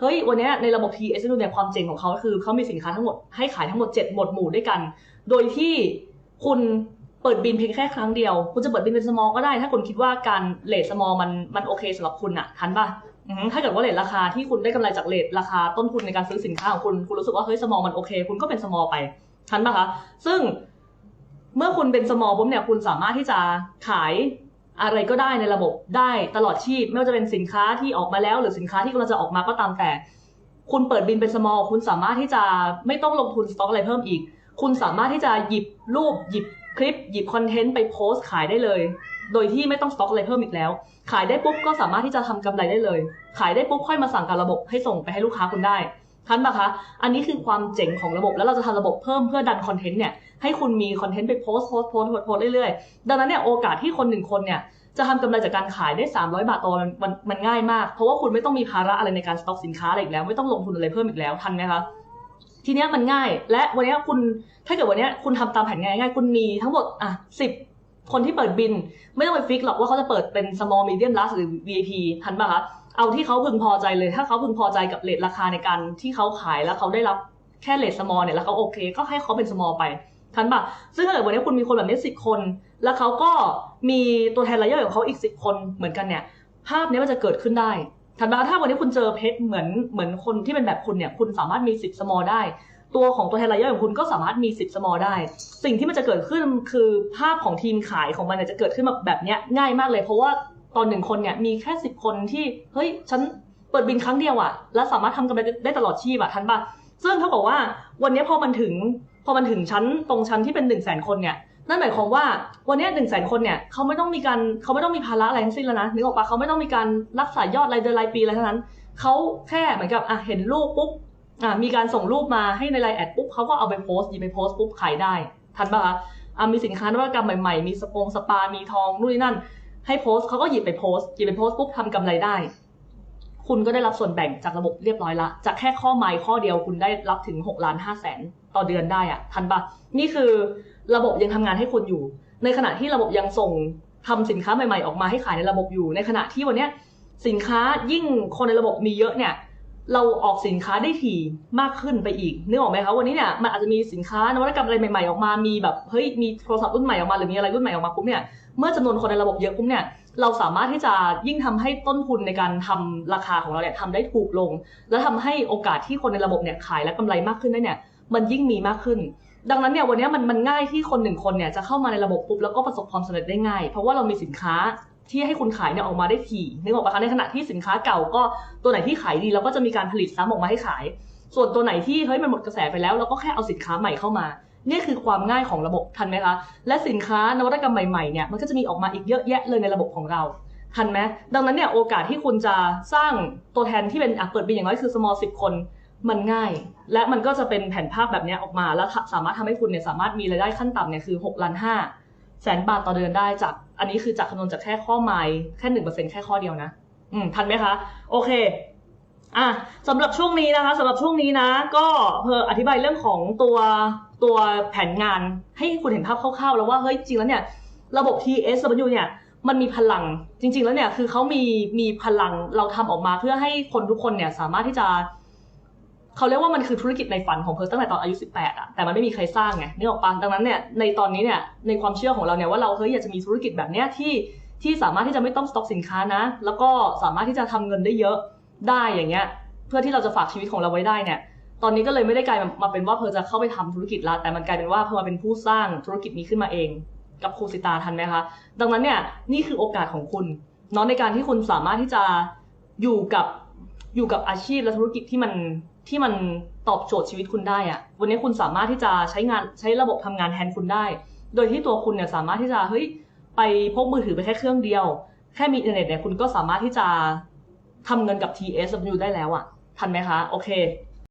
เฮ้ยวันนี้ในระบบ TS เนี่ยความเจ๋งของเขาคือเขามีสินค้าทั้งหมดให้ขายทั้งหมด 7 หมวดหมู่ด้วยกัน โดยที่คุณเปิดบินเพียงแค่ครั้งเดียว คุณจะเปิดบินเป็น small ก็ได้ ถ้าคุณคิดว่าการเลท small มันมันโอเคสำหรับคุณอะทันปะถ้าเกิดว่าเลทราคาที่คุณได้กำไรจากเลทราคาต้นทุนในการซื้อสินค้าของคุณ คุณรู้สึกว่าเฮ้ย small มันโอเค คุณก็เป็น small ไปทันปะคะ ซึ่งเมื่อคุณเป็น small ปุ๊บเนี่ยคุณสามารถที่จะขาย อะไรก็ได้ในระบบได้ตลอดชีพ ไม่ว่าจะเป็นสินค้าที่ออกมาแล้ว หรือสินค้าที่กำลังจะออกมาก็ตามแต่ คุณเปิดบินเป็น small คุณสามารถที่จะไม่ต้องลงทุนสต็อกอะไรเพิ่มอีก คุณสามารถที่จะหยิบรูปหยิบคลิป หยิบคอนเทนต์ไปโพสต์ขายได้เลย โดยที่ไม่ต้องสต็อกอะไรเพิ่มอีกแล้ว ขายได้ปุ๊บก็สามารถที่จะทำกำไรได้เลย ขายได้ปุ๊บค่อยมาสั่งกับระบบให้ส่งไปให้ลูกค้าคุณได้ทันปะคะ อันนี้คือความเจ๋งของระบบแล้วเราจะทำระบบเพิ่มเพื่อดันคอนเทนต์เนี่ยให้คุณมีคอนเทนต์ไปโพสโพสต์โพสต์โพสต์เรื่อยๆ ดังนั้นเนี่ยโอกาสที่คนหนึ่งคนเนี่ย จะทำกำไรจากการขายได้ 300 บาทต่อวันมันมันง่ายมาก เพราะว่าคุณไม่ต้องมีภาระอะไรในการสต็อกสินค้าอะไรอีกแล้ว ไม่ต้องลงทุนอะไรเพิ่มอีกแล้วทันไหมคะทีเนี้ยมันง่าย และวันเนี้ยคุณถ้าเกิดวันเนี้ยคุณทำตามแผนงานง่ายคุณมีทั้งหมดอะสิบคนที่เปิดบิน ไม่ต้องไปฟิกหรอกว่าเขาจะเปิดเป็น small medium large หรือ VIP ทันปะคะเอาที่เขาพึงพอใจเลย ถ้าเขาพึงพอใจกับเลทราคาในการที่เขาขายแล้วเขาได้รับแค่เลท small เนี่ยแล้วเขาโอเค ก็ให้เขาเป็น small ไปทันปะซึ่งถ้าเกิดวันนี้คุณมีคนแบบนี้สิบคน แล้วเขาก็มีตัวแทนรายย่อยของเขาอีกสิบคนเหมือนกันเนี่ย ภาพนี้มันจะเกิดขึ้นได้ทันปะถ้าวันนี้คุณเจอเพชรเหมือนเหมือนคนที่เป็นแบบคุณเนี่ย คุณสามารถมีสิบ small ได้ ตัวของตัวแทนรายย่อยของคุณก็สามารถมีสิบ small ได้ สิ่งที่มันจะเกิดขึ้นคือภาพของทีมขายของมันเนี่ยจะเกิดขึ้นมาแบบเนี้ยง่ายมากเลย เพราะว่าตอนหนึ่งคนเนี่ยมีแค่สิบคนที่เฮ้ยฉันเปิดบินครั้งเดียวอะแล้วสามารถทำกำไรได้ตลอดชีพอะทันปะซึ่งเท่ากับว่าวันนี้พอมันถึงพอมันถึงชั้นตรงชั้นที่เป็นหนึ่งแสนคนเนี่ย นั่นหมายความว่าวันนี้หนึ่งแสนคนเนี่ยเขาไม่ต้องมีการเขาไม่ต้องมีภาระอะไรทั้งสิ้นแล้วนะนึกออกปะเขาไม่ต้องมีการรักษายอดรายเดือนรายปีอะไรทั้งนั้นเขาแค่เหมือนกับอะเห็นรูปปุ๊บอะมีการส่งรูปมาให้ในไลน์แอดปุ๊บเขาก็เอาไปโพสต์หยิบไปโพสต์ปุ๊บขายได้ ทันปะคะอะมีสินค้านวัตกรรมใหม่ๆ มีสปงสปา มีทองนู่นนี่นั่น ให้โพสต์เขาก็หยิบไปโพสต์หยิบไปโพสต์ปุ๊บทำกำไรได้ คุณก็ได้รับส่วนแบ่งจากระบบเรียบร้อยละจากแค่ข้อไม้ข้อเดียวคุณได้รับถึง6ล้าน5แสนต่อเดือนได้อะทันปะนี่คือ ระบบยังทำงานให้คุณอยู่ ในขณะที่ระบบยังส่งทำสินค้าใหม่ๆ ออกมาให้ขายในระบบอยู่ ในขณะที่วันนี้สินค้ายิ่งคนในระบบมีเยอะเนี่ยเราออกสินค้าได้ถี่มากขึ้นไปอีกนึกออกไหมคะวันนี้เนี่ยมันอาจจะมีสินค้านวัตกรรมอะไรใหม่ๆออกมามีแบบเฮ้ยมีโทรศัพท์รุ่นใหม่ออกมาหรือมีอะไรรุ่นใหม่ออกมาปุ๊บเนี่ยเมื่อจำนวนคนในระบบเยอะปุ๊บเนี่ยเราสามารถที่จะยิ่งทำให้ต้นทุนในการทำราคาของเราเนี่ยทำได้ถูกลง และทำให้โอกาสที่คนในระบบเนี่ยขายและกำไรมากขึ้นได้เนี่ยมันยิ่งมีมากขึ้น ดังนั้นเนี่ยวันนี้มันมันง่ายที่คนหนึ่งคนเนี่ยจะเข้ามาในระบบปุ๊บแล้วก็ประสบความสำเร็จได้ง่าย เพราะว่าเรามีสินค้าที่ให้คุณขายเนี่ยออกมาได้ถี่นึกออกปะคะในขณะที่สินค้าเก่าก็ตัวไหนที่ขายดีเราก็จะมีการผลิตซ้ำออกมาให้ขาย ส่วนตัวไหนที่เฮ้ยมันหมดกระแสไปแล้วเราก็แค่เอาสินค้าใหม่เข้ามานี่คือความง่ายของระบบทันไหมคะ และสินค้านวัตกรรมใหม่ๆเนี่ยมันก็จะมีออกมาอีกเยอะแยะเลยในระบบของเราทันไหมดังนั้นเนี่ยโอกาสที่คุณจะสร้างตัวแทนที่เป็นอะเปิดบินอย่างน้อยคือ small 10 คน มันง่าย และมันก็จะเป็นแผนภาพแบบนี้ออกมา แล้วสามารถทำให้คุณเนี่ยสามารถมีรายได้ขั้นต่ำเนี่ยคือ6ล้านห้าแสนบาทต่อเดือนได้จาก อันนี้คือจากคำนวณจากแค่ข้อไม้แค่หนึ่งเปอร์เซ็นแค่ข้อเดียวนะ อืมทันไหมคะ โอเคอะสำหรับช่วงนี้นะคะสำหรับช่วงนี้นะ ก็เพออธิบายเรื่องของตัวตัวแผนงานให้คุณเห็นภาพคร่าวๆ แล้วว่าเฮ้ยจริงแล้วเนี่ยระบบ TSW เนี่ยมันมีพลังจริง ๆ แล้วเนี่ยคือเขามีมีพลังเราทำออกมาเพื่อให้คนทุกคนเนี่ยสามารถที่จะ เขาเรียกว่ามันคือธุรกิจในฝันของเพอร์ตั้งแต่ตอนอายุ 18อะแต่มันไม่มีใครสร้างไงนึกออกปะดังนั้นเนี่ยในตอนนี้เนี่ยในความเชื่อของเราเนี่ยว่าเราเฮ้ยอยากจะมีธุรกิจแบบเนี้ยที่ที่สามารถที่จะไม่ต้องสต็อกสินค้านะ แล้วก็สามารถที่จะทำเงินได้เยอะได้อย่างเงี้ย เพื่อที่เราจะฝากชีวิตของเราไว้ได้เนี่ยตอนนี้ก็เลยไม่ได้กลายมาเป็นว่าเพอจะเข้าไปทำธุรกิจละแต่มันกลายเป็นว่าเพอมาเป็นผู้สร้างธุรกิจนี้ขึ้นมาเอง กับครูสิตาทันไหมคะดังนั้นเนี่ยนี่คือโอกาสของคุณเนาะในการที่คุณสามารถที่จะอยู่กับ อยู่กับอาชีพและธุรกิจที่มันที่มันตอบโจทย์ชีวิตคุณได้อะวันนี้คุณสามารถที่จะใช้งานใช้ระบบทำงานแทนคุณได้ โดยที่ตัวคุณเนี่ยสามารถที่จะเฮ้ยไปพกมือถือไปแค่เครื่องเดียว แค่มีอินเทอร์เน็ตเนี่ยคุณก็สามารถที่จะทำเงินกับ TSW ได้แล้วอะทันไหมคะ โอเค